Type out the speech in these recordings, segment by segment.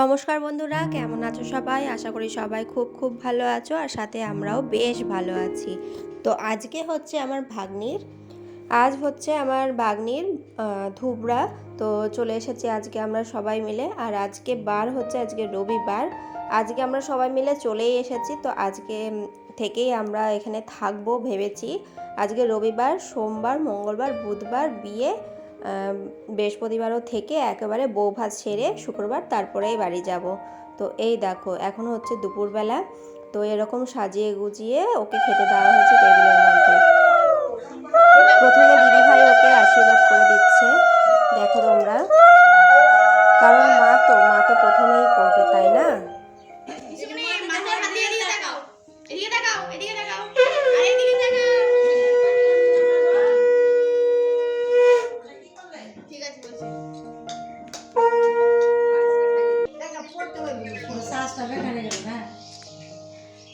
নমস্কার বন্ধুরা, কেমন আছো সবাই? আশা করি সবাই খুব খুব ভালো আছো আর সাথে আমরাও বেশ ভালো আছি। তো আজকে হচ্ছে আমার ভাগ্নির, আজ হচ্ছে আমার ভাগ্নির ধুবড়া। তো চলে এসেছি আজকে আমরা সবাই মিলে আর আজকে বার হচ্ছে, আজকে রবিবার। আজকে আমরা সবাই মিলে চলেই এসেছি। তো আজকে থেকেই আমরা এখানে থাকব ভেবেছি। আজকে রবিবার, সোমবার, মঙ্গলবার, বুধবার, বিয়ে বৃহস্পতিবারও থেকে একেবারে বউ ভাত সেরে শুক্রবার তারপরেই বাড়ি যাব। তো এই দেখো, এখন হচ্ছে দুপুরবেলা। তো এরকম সাজিয়ে গুজিয়ে ওকে খেতে দেওয়া হচ্ছে টেবিলের মধ্যে। প্রথমে দিদিভাই ওকে আশীর্বাদ করে দিচ্ছে।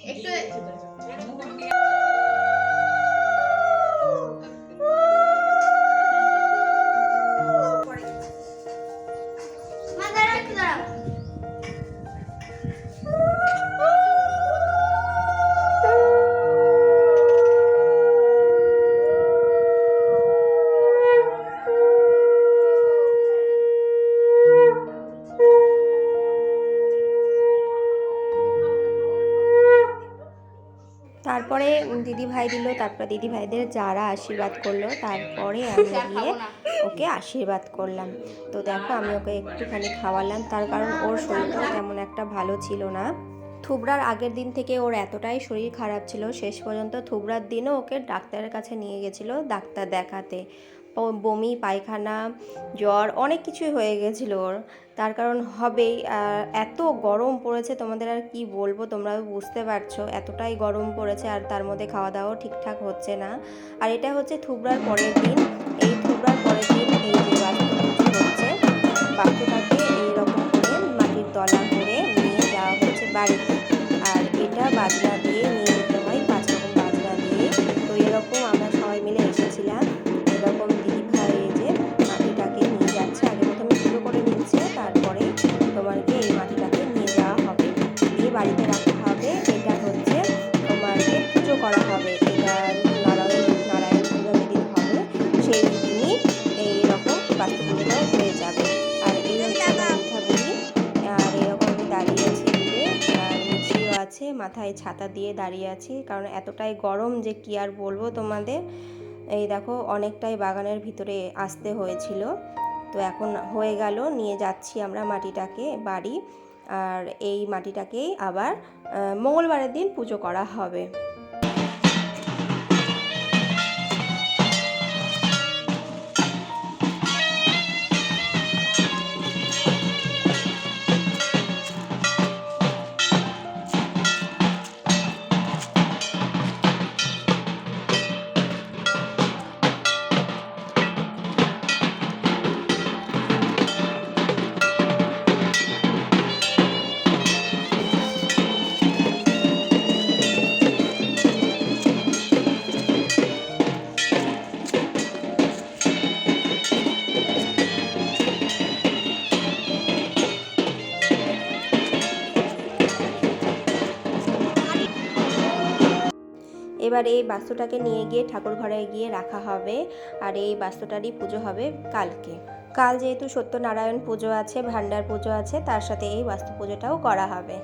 একটু দিদি ভাই দিল তারপর দিদি ভাইদের যারা আশীর্বাদ করল তারপরে আমি গিয়ে ওকে আশীর্বাদ করলাম। তো দেখো আমি ওকে একটুখানি খাওয়ালাম তার কারণ ওর শরীরটাও তেমন একটা ভালো ছিল না। থুবড়ার আগের দিন থেকে ওর এতটাই শরীর খারাপ ছিল শেষ পর্যন্ত থুবড়ার দিনও ওকে ডাক্তারের কাছে নিয়ে গেছিল ডাক্তার দেখাতে। বমি, পায়খানা, জ্বর অনেক কিছুই হয়ে গেছিল ওর। তার কারণ হবেই। এত গরম পড়েছে, তোমাদের আর কি বলব? তোমরা বুঝতে পারছ, এতটাই গরম পড়েছে আর তার মধ্যে খাওয়া দাওয়াও ঠিকঠাক হচ্ছে না। আর এটা হচ্ছে থুবড়ার পরের দিন। এই থুবড়ার পরের দিন এই যে হচ্ছে বাস্তুটাকে এইরকম করে মাটির তলা করে নিয়ে যাওয়া হচ্ছে বাড়িতে। আছে, মাথায় ছাতা দিয়ে দাঁড়িয়ে আছি। কারণ এতটাই গরম যে কি আর বলব তোমাদের? এই দেখো, অনেকটাই বাগানের ভিতরে আসতে হয়েছিল। তো এখন হয়ে গেল, নিয়ে যাচ্ছি আমরা মাটিটাকে, বাড়ি। আর এই মাটিটাকেই আবার মঙ্গলবারের দিন পুজো করা হবে। এবার এই বাস্তুটাকে নিয়ে গিয়ে ঠাকুর ঘরে গিয়ে রাখা হবে আর এই বাস্তুটারই পুজো হবে কালকে। কাল যেহেতু সত্যনারায়ণ পুজো আছে ভান্ডার পুজো আছে, তার সাথে এই বাস্তু পুজোটাও করা হবে।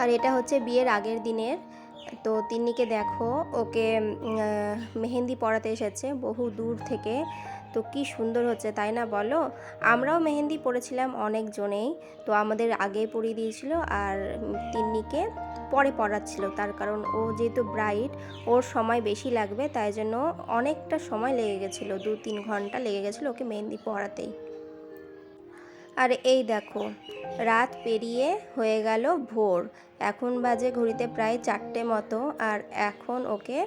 আর এটা হচ্ছে বিয়ের আগের দিনের। তো তিন্নিকে দেখো, ওকে মেহেন্দি পড়াতে এসেছে বহু দূর থেকে। তো কি সুন্দর হচ্ছে, তাই না বলো? আমরাও মেহেন্দি পরেছিলাম অনেকজনেই তো আমাদের আগে পরিয়ে দিয়েছিল আর তিন্নিকে পরে পড়াচ্ছিল তার কারণ ও যেহেতু ব্রাইট, ওর সময় বেশি লাগবে, তাই জন্য অনেকটা সময় লেগে গেছিল, দু তিন ঘণ্টা লেগে গেছিল ওকে মেহেন্দি পড়াতেই আর এই দেখো, রাত পেরিয়ে হয়ে গেল ভোর। এখন বাজে ঘড়িতে প্রায় চারটে মতো, আর এখন ওকে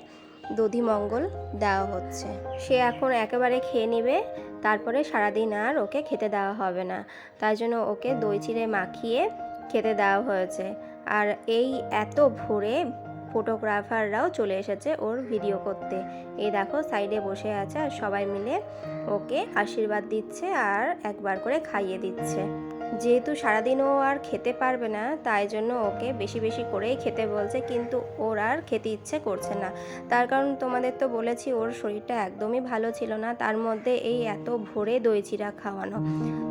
দধিমঙ্গল দেওয়া হচ্ছে। সে এখন একেবারে খেয়ে নেবে, তারপরে সারাদিন আর ওকে খেতে দেওয়া হবে না। তাই জন্য ওকে দই চিড়ে মাখিয়ে খেতে দেওয়া হয়েছে। আর এই এত ভোরে ফটোগ্রাফাররাও চলে এসেছে ওর ভিডিও করতে। এই দেখো, সাইডে বসে আছে আর সবাই মিলে ওকে আশীর্বাদ দিচ্ছে আর একবার করে খাইয়ে দিচ্ছে। যেহেতু সারাদিন ও আর খেতে পারবে না, তাই জন্য ওকে বেশি বেশি করেই খেতে বলছে, কিন্তু ওর আর খেতে ইচ্ছে করছে না। তার কারণ তোমাদের তো বলেছি, ওর শরীরটা একদমই ভালো ছিল না, তার মধ্যে এই এত ভোরে দই চিরা খাওয়ানো।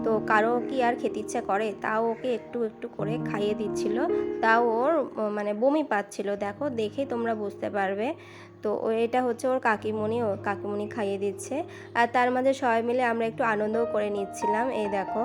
তো কারও কি আর খেতে ইচ্ছে করে? তাও ওকে একটু একটু করে খাইয়ে দিচ্ছিল। তাও ওর মানে বমি পাচ্ছিল। দেখো, দেখে তোমরা বুঝতে পারবে। তো ও, এটা হচ্ছে ওর কাকিমণি, ও কাকিমণি খাইয়ে দিচ্ছে। আর তার মাঝে সবাই মিলে আমরা একটু আনন্দও করে নিচ্ছিলাম। এই দেখো।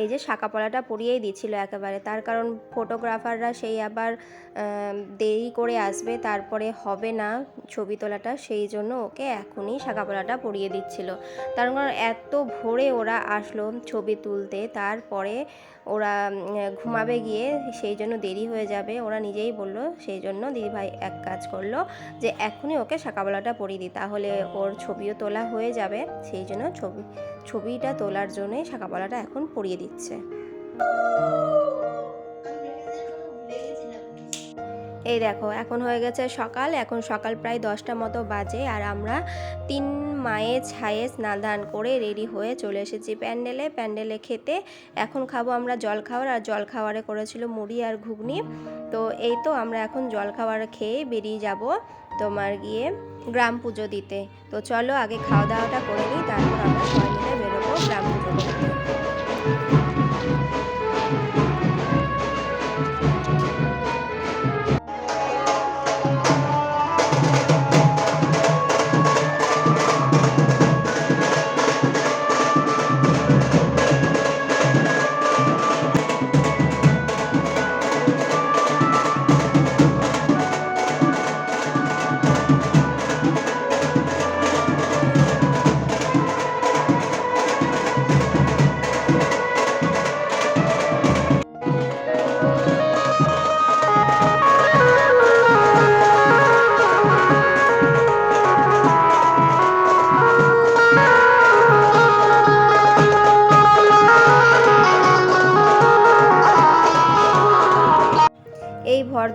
এই যে শাঁকাপলাটা পরিয়েই দিচ্ছিল একেবারে। তার কারণ ফটোগ্রাফাররা সেই আবার দেরি করে আসবে, তারপরে হবে না ছবি তোলাটা, সেই জন্য ওকে এখনই শাঁকাপলাটা পরিয়ে দিচ্ছিল। তার কারণ এত ভোরে ওরা আসলো ছবি তুলতে, তারপরে ওরা ঘুমাবে গিয়ে সেই জন্য দেরি হয়ে যাবে। ওরা নিজেই বলল, সেই জন্য দিদিভাই এক কাজ করল যে এখনই ওকে শাঁকাবলাটা পরিয়ে দিই, তাহলে ওর ছবিও তোলা হয়ে যাবে, সেই জন্য ছবি ছবিটা তোলার জন্যই শাঁকাবলাটা এখন পরিয়ে দিচ্ছে। এই দেখো, এখন হয়ে গেছে সকাল, এখন সকাল প্রায় দশটা মতো বাজে আর আমরা তিন মায়ে ছায়ে স্নান দান করে রেডি হয়ে চলে এসেছি প্যান্ডেলে। প্যান্ডেলে খেতে এখন খাব আমরা জল খাওয়ার আর জল খাওয়ারে করেছিল মুড়ি আর ঘুগনি। তো এই তো আমরা এখন জল খাওয়ার খেয়ে বেরিয়ে যাব তোমার গিয়ে গ্রাম পুজো দিতে। তো চলো আগে খাওয়া দাওয়াটা করে নিই, তারপর আমরা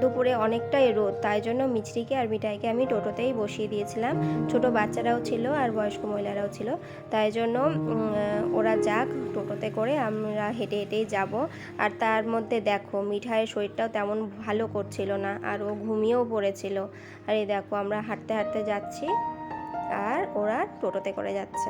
দুপুরে অনেকটাই রোদ, তাই জন্য মিছরিকে আর মিঠাইকে আমি টোটোতেই বসিয়ে দিয়েছিলাম। ছোট বাচ্চারাও ছিল আর বয়স্ক মহিলারাও ছিল, তাই জন্য ওরা যাক টোটোতে করে আমরা হেঁটে হেঁটেই যাব। আর তার মধ্যে দেখো, মিঠাইয়ের শরীরটাও তেমন ভালো করছিল না, আর ও ঘুমিয়েও পড়েছিল। আর এই দেখো, আমরা হাঁটতে হাঁটতে যাচ্ছি, আর ওরা টোটোতে করে যাচ্ছে।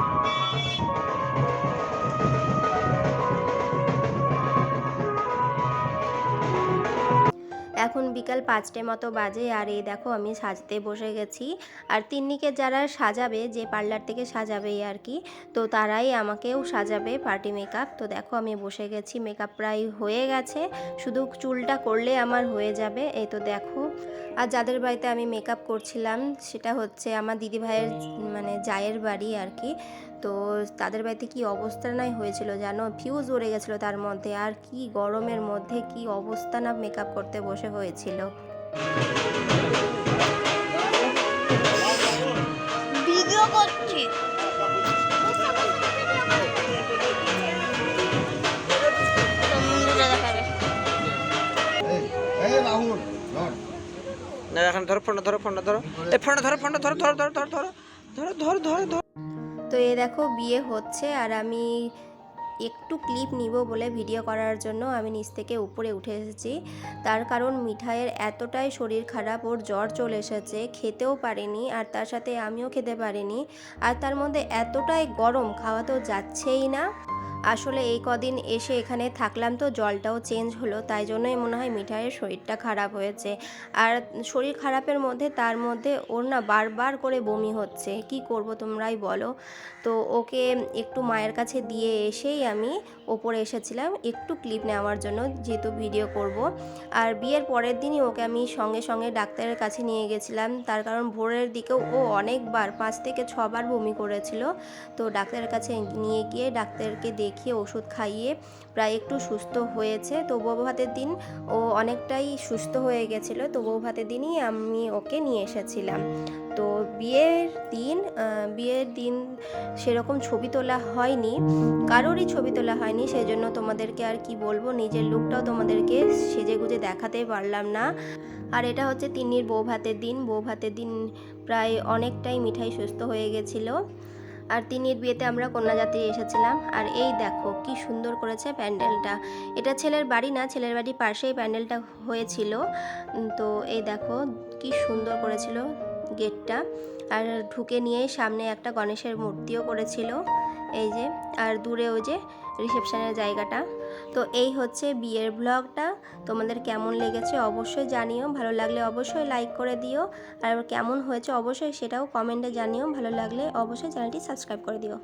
বিকাল পাঁচটে মতো বাজে আর এই দেখো আমি সাজতে বসে গেছি। আর তিন্নিকে যারা সাজাবে, যে পার্লার থেকে সাজাবে আর কি, তো তারাই আমাকেও সাজাবে পার্টি মেকআপ। তো দেখো আমি বসে গেছি, মেকআপ প্রায় হয়ে গেছে। শুধু চুলটা করলে আমার হয়ে যাবে, এই তো দেখো। আর যাদের বাড়িতে আমি মেকআপ করছিলাম, সেটা হচ্ছে আমার দিদি ভাইয়ের মানে জায়ের বাড়ি আর কি। তো তাদের বাড়িতে কি অবস্থা নাই হয়েছিল জানো? ফিউজ উড়ে গেছিল তার মধ্যে। আর কি গরমের মধ্যে কি অবস্থা না মেকআপ করতে বসে হয়েছিল। ভিডিও করছি। না এখন ধরো ফোনটা ধরো ফোনটা ধরো। এই ফোনটা ধরো ফোনটা ধরো ধরো ধরো ধরো ধরো ধরো ধরো ধরো ধরো। তো এ দেখো বিয়ে হচ্ছে আর আমি একটু ক্লিপ নিব বলে ভিডিও করার জন্য আমি নিচ থেকে উপরে উঠে এসেছি। তার কারণ মিঠাইয়ের এতটাই শরীর খারাপ, ওর জ্বর চলে এসেছে, খেতেও পারেনি আর তার সাথে আমিও খেতে পারিনি। আর তার মধ্যে এতটাই গরম, খাওয়া তো যাচ্ছেই না। আসলে এই কদিন এসে এখানে থাকলাম তো জলটাও চেঞ্জ হলো, তাই জন্যই মনে হয় মিঠাইয়ের শরীরটা খারাপ হয়েছে। আর শরীর খারাপের মধ্যে, তার মধ্যে ওর না বারবার করে বমি হচ্ছে। কি করব তোমরাই বলো। তো ওকে একটু মায়ের কাছে দিয়ে এসেই আমি ওপরে এসেছিলাম। একটু ক্লিপ নেওয়ার জন্য যেহেতু ভিডিও করব। আর বিয়ের পরের দিনই ওকে আমি সঙ্গে সঙ্গে ডাক্তারের কাছে নিয়ে গেছিলাম। তার কারণ ভোরের দিকেও ও অনেকবার, পাঁচ থেকে ছবার বমি করেছিল। তো ডাক্তারের কাছে নিয়ে গিয়ে ডাক্তারকে দেখিয়ে ওষুধ খাইয়ে প্রায় একটু সুস্থ হয়েছে। তো বউ ভাতের দিন ও অনেকটাই সুস্থ হয়ে গেছিল। তো বউ ভাতের দিনই আমি ওকে নিয়ে এসেছিলাম। তো বিয়ের দিন বিয়ের দিন সেরকম ছবি তোলা হয়নি। কারোরই ছবি তোলা হয়নি। সেই জন্য তোমাদেরকে আর কি বলব? নিজের লুকটাও তোমাদেরকে সেজে গুজে দেখাতে পারলাম না। আর এটা হচ্ছে তিন্নির বউ ভাতের দিন। বউ ভাতের দিন প্রায় অনেকটাই মিঠাই সুস্থ হয়ে গেছিল। আর তিনির বিয়েতে আমরা কন্যা কন্যাযাত্রী এসেছিলাম। আর এই দেখো কি সুন্দর করেছে প্যান্ডেলটা। এটা ছেলের বাড়ি না, ছেলের বাড়ির পাশেই প্যান্ডেলটা হয়েছিল। তো এই দেখো কি সুন্দর করেছিল গেটটা। আর ঢুকে নিয়ে সামনে একটা গণেশের মূর্তিও করেছিল। এই যে, আর দূরে ওই যে রিসেপশনের জায়গাটা। তো এই হচ্ছে বিয়ের ব্লগটা। তোমাদের কেমন লেগেছে অবশ্যই জানিও, ভালো লাগলে অবশ্যই লাইক করে দিও, আর কেমন হয়েছে অবশ্যই সেটাও কমেন্টে জানিও, ভালো লাগলে অবশ্যই চ্যানেলটি সাবস্ক্রাইব করে দিও।